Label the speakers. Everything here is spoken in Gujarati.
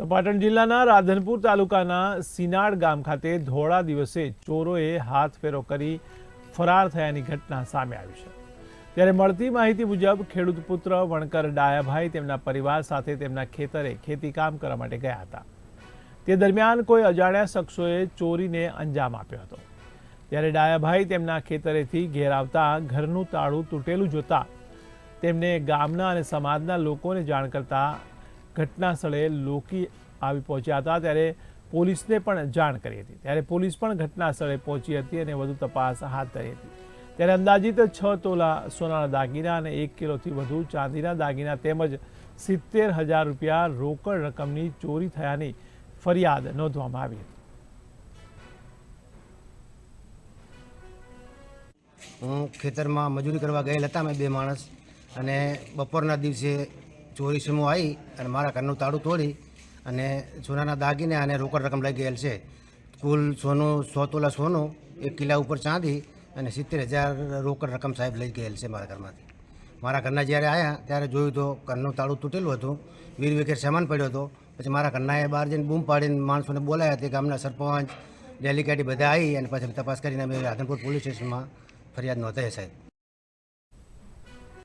Speaker 1: તો પાટણ જિલ્લાના રાધનપુર તાલુકાના સિનાડ ગામ ખાતે ધોળા દિવસે ચોરોએ હાથ ફેરો કરી ફરાર થયાની ઘટના સામે આવી છે. ત્યારે મળતી માહિતી મુજબ ખેડૂત પુત્ર વણકર ડાયાભાઈ તેમના પરિવાર સાથે તેમના ખેતરે ખેતીકામ કરવા માટે ગયા હતા. તે દરમિયાન કોઈ અજાણ્યા શખ્સોએ ચોરીને અંજામ આપ્યો હતો. ત્યારે ડાયાભાઈ તેમના ખેતરેથી ઘેર આવતા ઘરનું તાળું તૂટેલું જોતા તેમને ગામના અને સમાજના લોકોને જાણ કરતા ઘટના સ્થળે લોકી આવી પહોંચ્યા હતા ત્યારે પોલીસને પણ જાણ કરી હતી. ત્યારે પોલીસ પણ ઘટના સ્થળે પહોંચી હતી અને વધુ તપાસ હાથ ધરી હતી. ત્યારે અંદાજિત છ તોલા સોનાના દાગીના અને એક કિલોથી વધુ ચાંદીના દાગીના તેમજ સિત્તેર હજાર રૂપિયા રોકડ રકમની ચોરી થયાની ફરિયાદ નોંધવામાં આવી હતી.
Speaker 2: હું ખેતરમાં મજૂરી કરવા ગયેલ હતા અમે બે માણસ અને બપોરના દિવસે ચોરી સમૂહ આવી અને મારા ઘરનું તાળું તોડી અને સોનાના દાગીને અને રોકડ રકમ લઈ ગયેલ છે. કુલ સોનું, સો તોલા સોનું એક કિલ્લા ઉપર ચાંદી અને સિત્તેર હજાર રોકડ રકમ સાહેબ લઈ ગયેલ છે મારા ઘરમાંથી. મારા ઘરના જ્યારે આવ્યા ત્યારે જોયું તો ઘરનું તાળું તૂટેલું હતું. વીર વિખેર સામાન પડ્યો હતો. પછી મારા ઘરનાએ બહાર જઈને બૂમ પાડીને માણસોને બોલાયા તે ગામના સરપંચ ડેલિકેટી બધા આવી અને પછી તપાસ કરીને અમે રાધનપુર પોલીસ સ્ટેશનમાં ફરિયાદ નોંધાઈ સાહેબ.